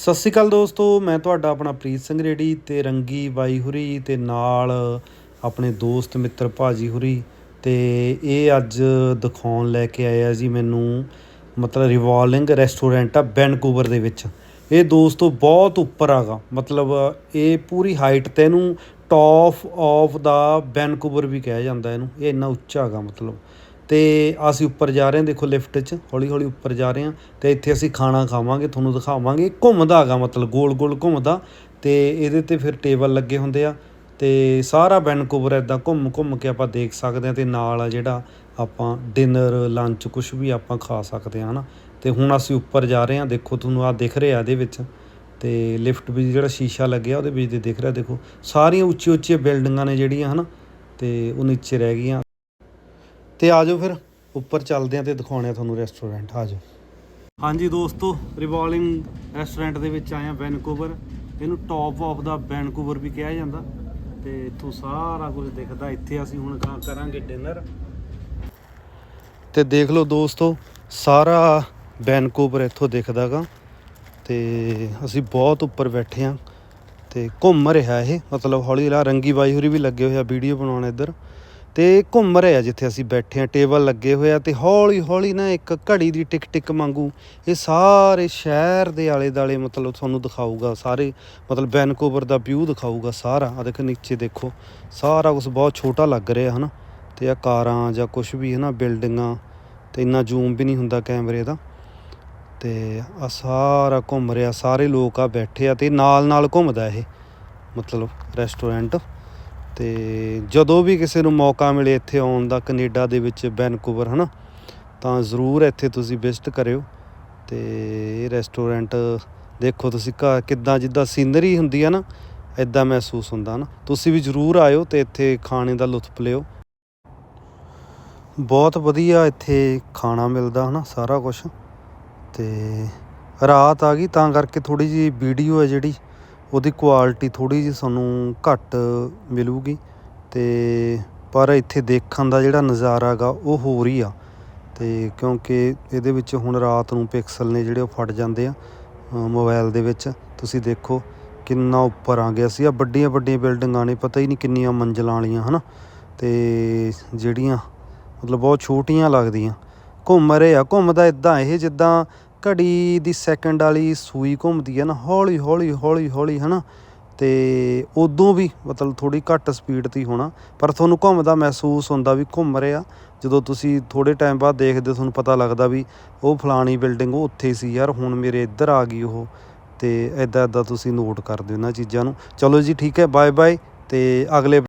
ਸਤਿ ਸ਼੍ਰੀ ਅਕਾਲ ਦੋਸਤੋ, ਮੈਂ ਤੁਹਾਡਾ ਆਪਣਾ ਪ੍ਰੀਤ ਸਿੰਘ ਰੇੜੀ ਤੇ ਰੰਗੀ ਬਾਈ ਹੁਰੀ ਤੇ ਨਾਲ ਆਪਣੇ ਦੋਸਤ ਮਿੱਤਰ ਭਾਜੀ ਹੁਰੀ ਤੇ ਇਹ ਅੱਜ ਦਿਖਾਉਣ ਲੈ ਕੇ ਆਇਆ ਜੀ ਮੈਨੂੰ ਮਤਲਬ ਰਿਵਾਲਵਿੰਗ ਰੈਸਟੋਰੈਂਟ ਆ ਵੈਨਕੂਵਰ ਦੇ ਵਿੱਚ। ਇਹ ਦੋਸਤੋ ਬਹੁਤ ਉੱਪਰ ਆਗਾ, ਮਤਲਬ ਇਹ ਪੂਰੀ ਹਾਈਟ ਤੇ ਇਹਨੂੰ ਟੌਪ ਆਫ ਦਾ ਵੈਨਕੂਵਰ ਵੀ ਕਿਹਾ ਜਾਂਦਾ ਇਹਨੂੰ, ਇਹ ਇੰਨਾ ਉੱਚਾ ਹੈਗਾ ਮਤਲਬ। ਤੇ ਅਸੀਂ ਉੱਪਰ ਜਾ ਰਹੇ ਹਾਂ, ਦੇਖੋ ਲਿਫਟ 'ਚ ਹੌਲੀ ਹੌਲੀ ਉੱਪਰ ਜਾ ਰਹੇ ਹਾਂ ਤੇ ਇੱਥੇ ਅਸੀਂ ਖਾਣਾ ਖਾਵਾਂਗੇ, ਤੁਹਾਨੂੰ ਦਿਖਾਵਾਂਗੇ। ਘੁੰਮਦਾ ਹੈਗਾ ਮਤਲਬ ਗੋਲ ਗੋਲ ਘੁੰਮਦਾ ਤੇ ਇਹਦੇ ਤੇ ਫਿਰ ਟੇਬਲ ਲੱਗੇ ਹੁੰਦੇ ਆ ਤੇ ਸਾਰਾ ਵੈਨਕੂਵਰ ਇਦਾਂ ਘੁੰਮ ਘੁੰਮ ਕੇ ਆਪਾਂ ਦੇਖ ਸਕਦੇ ਹਾਂ ਤੇ ਨਾਲ ਆ ਜਿਹੜਾ ਆਪਾਂ ਡਿਨਰ, ਲੰਚ ਕੁਝ ਵੀ ਆਪਾਂ ਖਾ ਸਕਦੇ ਹਾਂ, ਹਨਾ। ਤੇ ਹੁਣ ਅਸੀਂ ਉੱਪਰ ਜਾ ਰਹੇ ਹਾਂ, ਦੇਖੋ ਤੁਹਾਨੂੰ ਆ ਦਿਖ ਰਿਹਾ ਇਹਦੇ ਵਿੱਚ ਤੇ ਲਿਫਟ ਵੀ ਜਿਹੜਾ ਸ਼ੀਸ਼ਾ ਲੱਗਿਆ ਉਹਦੇ ਵਿੱਚ ਦੇ ਦਿਖ ਰਿਹਾ, ਦੇਖੋ। ਸਾਰੀਆਂ ਉੱਚੀ ਉੱਚੀਆਂ ਬਿਲਡਿੰਗਾਂ ਨੇ ਜਿਹੜੀਆਂ, ਹਨਾ, ਤੇ ਉਹ ਨੀਚੇ ਰਹਿ ਗਈਆਂ। ਤੇ ਆ ਜਾਓ ਫਿਰ। ਉੱਪਰ ਚੱਲਦੇ ਆਂ ਤੇ ਦਿਖਾਉਣੇ ਆ ਤੁਹਾਨੂੰ ਰੈਸਟੋਰੈਂਟ ਆ ਜਾਓ। ਹਾਂਜੀ ਦੋਸਤੋ ਰਿਵਾਲਵਿੰਗ ਰੈਸਟੋਰੈਂਟ ਦੇ ਵਿੱਚ ਆਏ ਆ ਵੈਨਕੂਵਰ ਇਹਨੂੰ ਟੌਪ ਆਫ ਦਾ ਵੈਨਕੂਵਰ ਵੀ ਕਿਹਾ ਜਾਂਦਾ। ਤੇ ਇੱਥੋਂ ਸਾਰਾ ਕੁਝ ਦਿਖਦਾ। ਇੱਥੇ ਅਸੀਂ ਹੁਣ ਕਰਾਂਗੇ ਡਿਨਰ ਤੇ ਦੇਖ ਲਓ ਦੋਸਤੋ ਸਾਰਾ ਵੈਨਕੂਵਰ ਇੱਥੋਂ ਦਿਖਦਾਗਾ ਤੇ ਅਸੀਂ ਬਹੁਤ ਉੱਪਰ ਬੈਠੇ ਆ। ਤੇ ਘੁੰਮ ਰਿਹਾ ਇਹ। ਮਤਲਬ ਹੌਲੀ ਹੌਲੀ ਰੰਗੀ ਬਾਈ ਹੋਰੀ ਵੀ ਲੱਗੇ ਹੋਏ ਆ ਵੀਡੀਓ ਬਣਾਉਣ ਇੱਧਰ। ਤੇ ਘੁੰਮ ਰਿਹਾ ਜਿੱਥੇ ਅਸੀਂ ਬੈਠੇ ਆ, ਟੇਬਲ ਲੱਗੇ ਹੋਏ ਆ ਤੇ ਹੌਲੀ ਹੌਲੀ ਨਾ ਇੱਕ ਘੜੀ ਦੀ ਟਿਕ ਟਿਕ ਵਾਂਗੂ ਇਹ ਸਾਰੇ ਸ਼ਹਿਰ ਦੇ ਆਲੇ ਦਾਲੇ ਮਤਲਬ ਤੁਹਾਨੂੰ ਦਿਖਾਊਗਾ, ਸਾਰੇ ਮਤਲਬ ਵੈਨਕੂਵਰ ਦਾ ਵਿਊ ਦਿਖਾਊਗਾ ਸਾਰਾ। ਆ ਦੇਖ, ਨੀਚੇ ਦੇਖੋ, ਸਾਰਾ ਕੁਝ ਬਹੁਤ ਛੋਟਾ ਲੱਗ ਰਿਹਾ, ਹਨਾ? ਤੇ ਆ ਕਾਰਾਂ ਜਾਂ ਕੁਝ ਵੀ, ਹਨਾ, ਬਿਲਡਿੰਗਾਂ ਤੇ ਇੰਨਾ ਜ਼ੂਮ ਵੀ ਨਹੀਂ ਹੁੰਦਾ ਕੈਮਰੇ ਦਾ। ਤੇ ਆ ਸਾਰਾ ਘੁੰਮ ਰਿਹਾ, ਸਾਰੇ ਲੋਕ ਆ ਬੈਠੇ ਆ ਤੇ ਨਾਲ ਨਾਲ ਘੁੰਮਦਾ ਇਹ, ਮਤਲਬ ਰੈਸਟੋਰੈਂਟ। ਤੇ ਜਦੋਂ ਵੀ ਕਿਸੇ ਨੂੰ ਮੌਕਾ ਮਿਲੇ ਇੱਥੇ ਆਉਣ ਦਾ ਕੈਨੇਡਾ ਦੇ ਵਿੱਚ ਵੈਨਕੂਵਰ, ਹਨਾ, ਤਾਂ ਜ਼ਰੂਰ ਇੱਥੇ ਤੁਸੀਂ ਵਿਜ਼ਿਟ ਕਰਿਓ ਤੇ ਇਹ ਰੈਸਟੋਰੈਂਟ ਦੇਖੋ ਤੁਸੀਂ ਘਰ ਕਿੱਦਾਂ ਜਿੱਦਾਂ ਸੀਨਰੀ ਹੁੰਦੀ ਹੈ ਨਾ, ਇਦਾਂ ਮਹਿਸੂਸ ਹੁੰਦਾ ਨਾ ਤੁਸੀਂ ਵੀ ਜ਼ਰੂਰ ਆਇਓ ਤੇ ਇੱਥੇ ਖਾਣੇ ਦਾ ਲੁਤਫ ਲਿਓ। ਬਹੁਤ ਵਧੀਆ ਇੱਥੇ ਖਾਣਾ ਮਿਲਦਾ, ਹਨਾ, ਸਾਰਾ ਕੁਝ ਤੇ ਰਾਤ ਆ ਗਈ, ਤਾਂ ਕਰਕੇ ਥੋੜੀ ਜੀ ਵੀਡੀਓ ਹੈ ਜਿਹੜੀ। ਉਹਦੀ ਕੁਆਲਿਟੀ ਥੋੜੀ ਜੀ ਸਾਨੂੰ ਘੱਟ ਮਿਲੂਗੀ ਤੇ ਪਰ ਇੱਥੇ ਦੇਖਣ ਦਾ ਜਿਹੜਾ ਨਜ਼ਾਰਾ ਹੈਗਾ, ਉਹ ਹੋਰ ਹੀ ਆ। ਤੇ ਕਿਉਂਕਿ ਇਹਦੇ ਵਿੱਚ ਹੁਣ ਰਾਤ ਨੂੰ ਪਿਕਸਲ ਨੇ ਜਿਹੜੇ ਉਹ ਫਟ ਜਾਂਦੇ ਆ ਮੋਬਾਈਲ ਦੇ ਵਿੱਚ। ਤੁਸੀਂ ਦੇਖੋ ਕਿੰਨਾ ਉੱਪਰ ਆ ਗਿਆ ਸੀ। ਆ ਵੱਡੀਆਂ ਵੱਡੀਆਂ ਬਿਲਡਿੰਗਾਂ ਨੇ, ਪਤਾ ਹੀ ਨਹੀਂ ਕਿੰਨੀਆਂ ਮੰਜ਼ਲਾਂ ਵਾਲੀਆਂ, ਹਨਾ? ਤੇ ਜਿਹੜੀਆਂ ਮਤਲਬ ਬਹੁਤ ਛੋਟੀਆਂ ਲੱਗਦੀਆਂ। ਘੁੰਮ ਰਹੇ ਆ। ਘੁੰਮਦਾ ਇਦਾਂ ਇਹ ਜਿੱਦਾਂ ਘੜੀ ਦੀ ਸੈਕਿੰਡ ਵਾਲੀ ਸੂਈ ਘੁੰਮਦੀ ਹੈ ਨਾ, ਹੌਲੀ ਹੌਲੀ ਹੌਲੀ ਹੌਲੀ, ਹਨਾ? ਤੇ ਉਦੋਂ ਵੀ ਮਤਲਬ ਥੋੜੀ ਘੱਟ ਸਪੀਡ ਤੇ ਹੋਣਾ। ਪਰ ਤੁਹਾਨੂੰ ਘੁੰਮਦਾ ਮਹਿਸੂਸ ਹੁੰਦਾ ਵੀ ਘੁੰਮ ਰਿਹਾ। ਜਦੋਂ ਤੁਸੀਂ ਥੋੜੇ ਟਾਈਮ ਬਾਅਦ ਦੇਖਦੇ ਤੁਹਾਨੂੰ ਪਤਾ ਲੱਗਦਾ ਵੀ ਉਹ ਫਲਾਣੀ ਬਿਲਡਿੰਗ ਉਹ ਉੱਥੇ ਸੀ ਯਾਰ, ਹੁਣ ਮੇਰੇ ਇੱਧਰ ਆ ਗਈ ਉਹ। ਤੇ ਐਦਾਂ ਐਦਾਂ ਤੁਸੀਂ ਨੋਟ ਕਰਦੇ ਹੋ ਇਹਨਾਂ ਚੀਜ਼ਾਂ ਨੂੰ। ਚਲੋ ਜੀ, ਠੀਕ ਹੈ ਬਾਏ ਬਾਏ ਤੇ ਅਗਲੇ